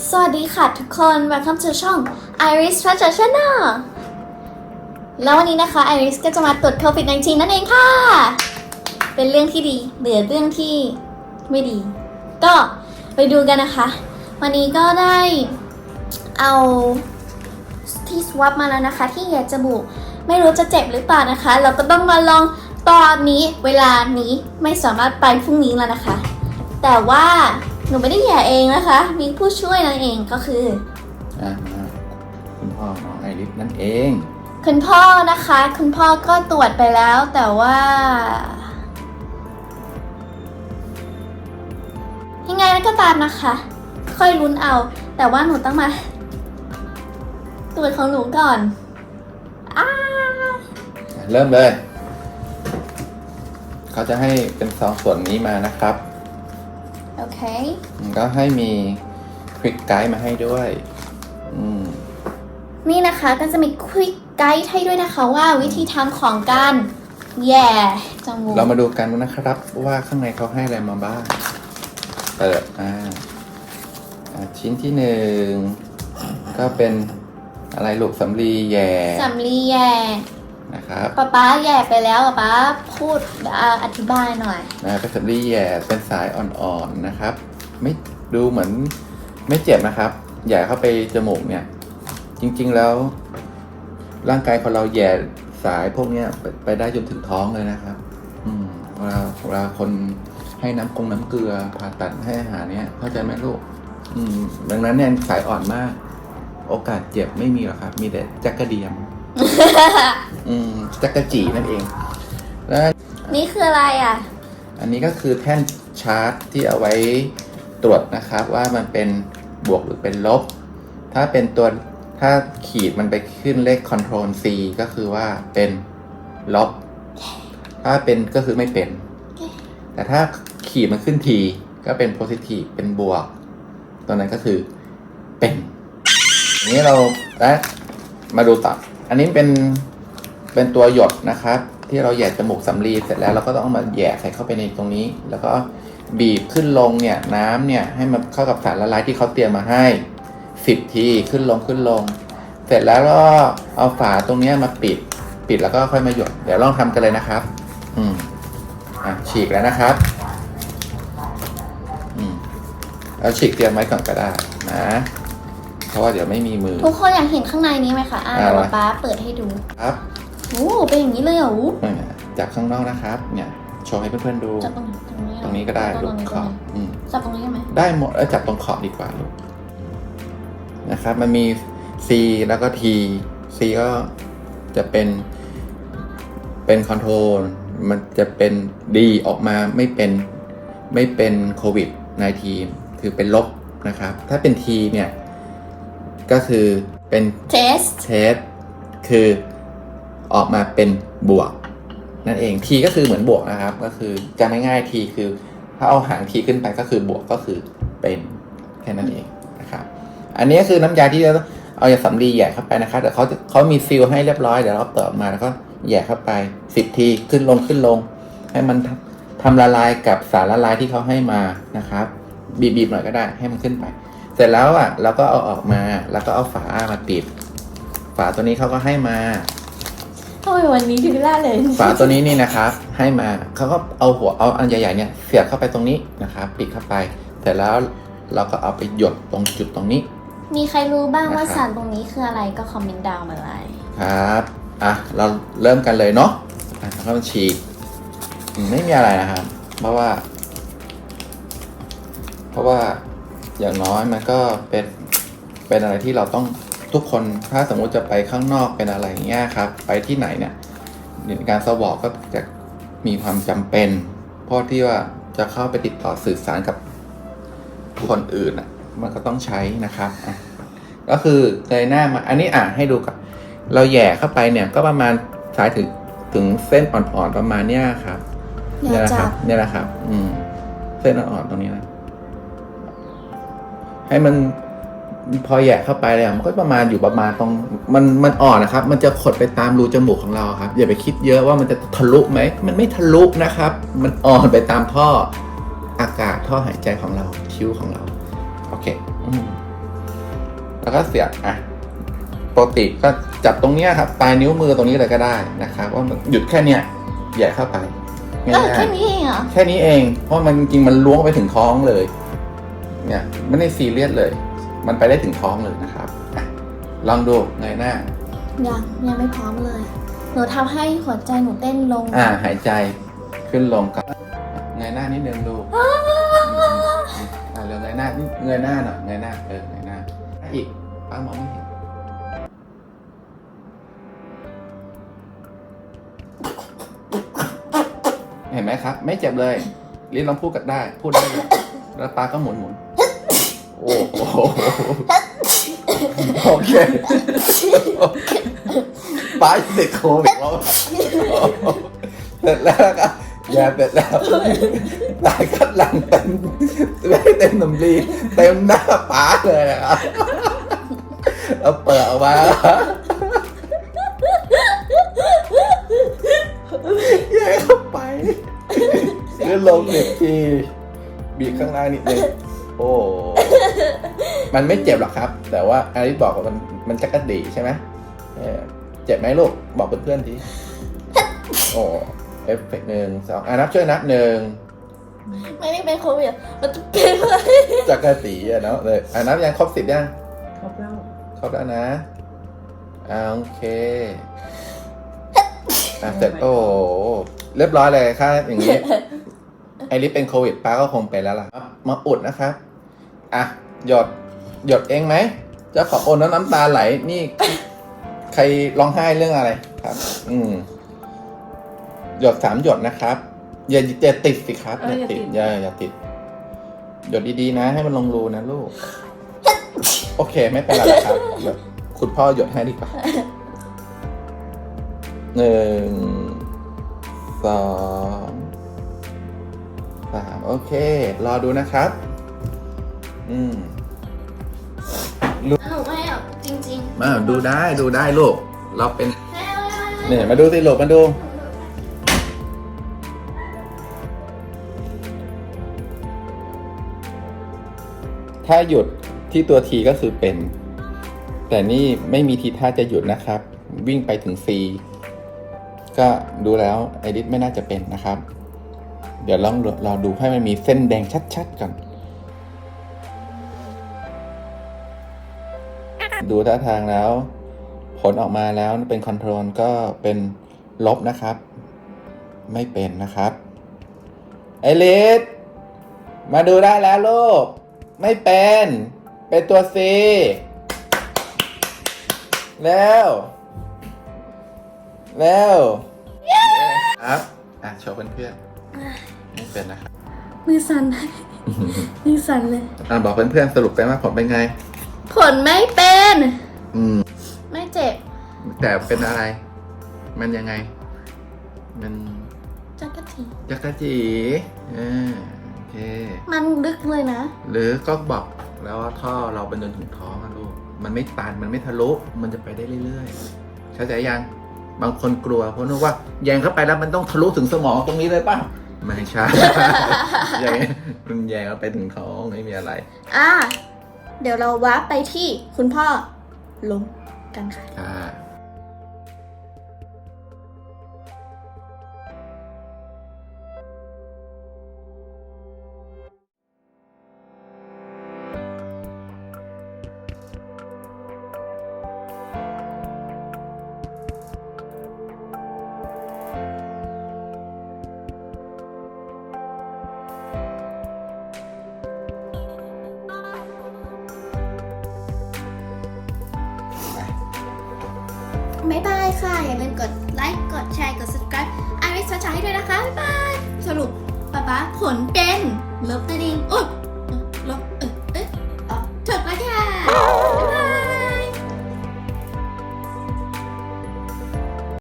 สวัสดีค่ะทุกคน welcome to ช่อง Iris Fashion Channel แล้ววันนี้นะคะ Iris ก็จะมาตรวจ COVID 19นั่นเองค่ะ เป็นเรื่องที่ดีหรือเรื่องที่ไม่ดี ก็ไปดูกันนะคะ วันนี้ก็ได้เอาที่ swab มาแล้วนะคะ ที่แยกจมูกไม่รู้จะเจ็บหรือเปล่านะคะ เราก็ต้องมาลองตอนนี้เวลานี้ไม่สามารถไปพรุ่งนี้แล้วนะคะ แต่ว่า นูไม่ได้แย่เองนะคะ มีผู้ช่วยนั่นเองก็คือ อ่าคุณพ่อน้องไอริสนั่นเอง คุณพ่อนะคะ คุณพ่อก็ตรวจไปแล้วแต่ว่า ยังไงก็ตามนะคะ ค่อยลุ้นเอา แต่ว่าหนูต้องมา ตรวจของหนูก่อนอ้าเริ่มเลย เขาจะให้เป็นซองส่วนนี้มานะครับ โอเคก็ให้มีควิกไกด์มาให้ด้วยอืมนี่นะคะก็จะมีควิกไกด์ให้ด้วยนะคะว่าวิธีทำของการแย่จมูกเรามาดูกันนะครับ ว่าข้างในเขาให้อะไรมาบ้าง เปิดอ่าอ่าชิ้นที่หนึ่งก็เป็นอะไรลูกสำลีแย่สำลีแย่ นะครับป๊าป๊าแย่ไปแล้วป๊าป๊าพูดอ่าอธิบายหน่อย นะเป็นสำลีแย่เป็นสายอ่อนๆนะครับ ไม่ดูเหมือนไม่เจ็บนะครับแย่เข้าไปจมูกเนี่ย จริงๆแล้ว ร่างกายของเราแย่สายพวกเนี้ยไปไปได้จนถึงท้องเลยนะครับ อืมเวลาเวลาคนให้น้ำกงน้ำเกลือผ่าตัดให้อาหารเนี่ยเข้าใจไหมลูก อืม ดังนั้นเนี่ยสายอ่อนมาก โอกาสเจ็บไม่มีหรอกครับ มีแต่จักระเดียม อืมจักระจีนั่นเอง แล้วนี่คืออะไรอะ อันนี้ก็คือแท่นชาร์จที่เอาไว้ตรวจนะครับว่ามันเป็นบวกหรือเป็นลบ ถ้าเป็นตัวถ้าขีดมันไปขึ้นเลข Ctrl C ก็คือว่าเป็นลบ ถ้าเป็นก็คือไม่เป็น แต่ถ้าขีดมันขึ้นทีก็เป็น positive เป็นบวก ตัวนั้นก็คือเป็นอันนี้เราและมาดูต่อ อันนี้เป็นเป็นตัวหยดนะครับ ที่เราแหย่จมูกสำลีเสร็จแล้วเราก็ต้องมาแหย่ใส่เข้าไปในตรงนี้ แล้วก็บีบขึ้นลงเนี่ยน้ำเนี่ยให้มันเข้ากับสารละลายที่เขาเตรียมมาให้สิบทีขึ้นลงขึ้นลง เสร็จแล้วก็เอาฝาตรงนี้มาปิด ปิดแล้วก็ค่อยมาหยด เดี๋ยวลองทำกันเลยนะครับ อืมอะฉีกแล้วนะครับอืมเอาฉีกเตรียมไว้ก่อนก็ได้นะ เพราะว่าเดี๋ยวไม่มีมือ ทุกคนอยากเห็นข้างในนี้ไหมคะอ่าอ่าเดี๋ยวป๊าป๊าเปิดให้ดูครับโอ้เป็นอย่างนี้เลยเหรอเนี่ยจากข้างนอกนะครับ เนี่ยโชว์ให้เพื่อนๆดู จับตรงไหนตรงนี้เหตรงนี้ก็ได้ตลูรกงนี้ขอบอืมจับตรงนี้ใช่ไหมได้หมดแล้วจับตรงขอบดีกว่าลูกนะครับ มันมี C แล้วก็ T C ก็จะเป็น เป็นคอนโทรลมันจะเป็น D ออกมาไม่เป็นไม่เป็นโควิด -19 คือเป็นลบนะครับ ถ้าเป็น T เนี่ย ก็คือเป็นเทสเทสคือออกมาเป็นบวก นั่นเอง T ก็คือเหมือนบวกนะครับ ก็คือจำง่ายๆ T คือ ถ้าเอาหาง T ขึ้นไปก็คือบวกก็คือเป็นแค่นั้นเองนะครับ อันนี้คือน้ำยาที่เราเอายาสำลีแหย่เข้าไปนะครับเดี๋ยวเขาจะเขามีซีลให้เรียบร้อยเดี๋ยวเราเปิดออกมาแล้วก็แหย่เข้าไปสิบทีขึ้นลงขึ้นลง ให้มันทำทำละลายกับสารละลายที่เขาให้มานะครับ บีบๆหน่อยก็ได้ให้มันขึ้นไป เสร็จแล้วอะเราก็เอาออกมา แล้วก็เอาฝามาปิด ฝาตัวนี้เขาก็ให้มาทำไมวันนี้ดูล่าเลยฝาตัวนี้นี่นะครับ ให้มาเขาก็เอาหัวเอาอันใหญ่ๆเนี่ยเสียบเข้าไปตรงนี้นะครับ ปิดเข้าไป เสร็จแล้วเราก็เอาไปหยดตรงจุดตรงนี้ มีใครรู้บ้างว่านะครับสารตรงนี้คืออะไรก็คอมเมนต์ดาวมาเลยครับอะเราเริ่มกันเลยเนาะอะแล้วก็มาฉีกอืมไม่มีอะไรนะครับ เพราะว่า เพราะว่า อย่างน้อยมันก็เป็นเป็นอะไรที่เราต้องทุกคนถ้าสมมุติจะไปข้างนอกเป็นอะไรอย่างเงี้ยครับ ไปที่ไหนเนี่ยการสวอปก็จะมีความจำเป็น เพราะที่ว่าจะเข้าไปติดต่อสื่อสารกับคนอื่นอะมันก็ต้องใช้นะครับอะก็คือเงยหน้ามา อันนี้อะให้ดูกับ เราแหย่เข้าไปเนี่ยก็ประมาณสายถึงถึงเส้นอ่อนๆประมาณเนี้ยครับอย่าเนี่ยนะคจัรับบเนี่ยนะครับ อืม เส้นอ่อนๆตรงนี้นะ ให้มันพอแหย่เข้าไปเลยอะมันก็ประมาณอยู่ประมาณตรงมันมันอ่อนนะครับ มันจะขดไปตามรูจมูกของเราครับ อย่าไปคิดเยอะว่ามันจะทะลุไหมมันไม่ทะลุนะครับ มันอ่อนไปตามท่ออากาศท่อหายใจของเราคิ้วของเราโอเคอืมแล้วก็เสียบอะปกติก็จับตรงเนี้ยครับปลายนิ้วมือตรงนี้เลยก็ได้นะครับ ว่ามันหยุดแค่เนี้ยใหญ่เข้าไปเออง่ายๆแค่นี้เองเหรอแค่นี้เอง เพราะมันจริงๆมันล้วงไปถึงท้องเลย เนี่ยไม่ได้ซีเรียสเลย มันไปได้ถึงท้องเลยนะครับอะลองดูเงยหน้า ยังยังไม่พร้อมเลย หนูทำให้หัวใจหนูเต้นลง อ่าหายใจขึ้นลงกับเงยหน้านิดนึงดูอ้าวอ่าเร็วเงยหน้านี่เงยหน้าหน่อยเงยหน้าเออเงยหน้า อีกป้ามองไม่เห็นเห็นไหมครับ ไม่เจ็บเลยลิ้นลองพูดกันได้ พูดได้เลยแล้วปลาก็หมุนหมุน โอ้โหโอเคปลาติดโควิดแล้วเสร็จแล้วก็ยาเสร็จแล้วตายคัดหลังเต็มเต็มหนำลีเต็มหน้าป๋าเลยนะครับเอาเปิดออกมาแย่เข้าไปเลื่อนลงหนึ่งทีบีบข้างล่างนิดนึงโอ้ มันไม่เจ็บหรอกครับ แต่ว่าอาริสบอกว่ามันมันจักกระดีใช่ไหมเออเจ็บไหมลูกบอกเพื่อนๆทีโอ้เอฟเฟกต์หนึ่งสองอะนับช่วยนับหนึ่งไม่ได้เป็นโควิดมันจะเป็นอะไรจักรตีอะเนาะเลยอะนับยังครบสิบยังครบแล้วครบแล้วนะอ่าโอเคอะเสร็จโอ้โหเรียบร้อยเลยค่ะอย่างนี้ไอริสเป็นโควิดป้าก็คงเป็นแล้วล่ะมาอุดนะครับ อะ หยด หยดเองไหมเจะขอโอนแล้วน้ำตาไหลนี่ ใครร้องไห้เรื่องอะไรครับ อืมหยดสามหยดนะครับ อย่าอย่าติดสิครับอย่าติดอย่าอย่าติด หยดดีๆนะให้มันลงรูนะลูก โอเคไม่เป็นไรหรอกครับเดี๋ยวคุณพ่อหยดให้ดีกว่าหนึ่งสองสามโอเค รอดูนะครับ อืม หนูไม่อะจริงมาดูได้ดูได้ลูก เราเป็นๆแล้วเนี่ยมาดูสิลูกมาดู ถ้าหยุดที่ตัวทีก็คือเป็น แต่นี่ไม่มีทีท่าจะหยุดนะครับ วิ่งไปถึง C ก็ดูแล้วไอริสไม่น่าจะเป็นนะครับ เดี๋ยวลองรอดูให้มันมีเส้นแดงชัดๆก่อน ดูท่าทางแล้ว ผลออกมาแล้วเป็นคอนโทรลก็เป็นลบนะครับ ไม่เป็นนะครับ ไอริสมาดูได้แล้วลูก ไม่เป็น เป็นตัว C แล้วแล้วครับ อะโชว์เพื่อนๆไม่เป็นนะครับ มือสั่นมือสั่นเลย อะบอกเพื่อนๆสรุปไปว่าผลเป็นไง ผลไม่เป็น อืม ไม่เจ็บแต่เป็นอะไร มันยังไง มันจักรทีจักรจีอ่าโอเค มันลึกเลยนะ หรือก็บอกแล้วว่าท่อเราเป็นจนถึงท้องอะลูก มันไม่ตัน มันไม่ทะลุ มันจะไปได้เรื่อยๆ เข้าใจยัง บางคนกลัวเพราะนึกว่าแยงเข้าไปแล้วมันต้องทะลุถึงสมองตรงนี้เลยป่ะ ไม่ใช่แยงมันแยงเข้าไปถึงท้องไม่มีอะไร อะ เดี๋ยวเราวาร์ปไปที่คุณพ่อลงกันค่ะ บ๊ายบายค่ะ อย่าลืมกดไลค์กดแชร์กด subscribe ไอริสชาให้ด้วยนะคะ บ๊ายบาย สรุปป๊าป๊าผลเป็นลบตัวเองอุ๊ย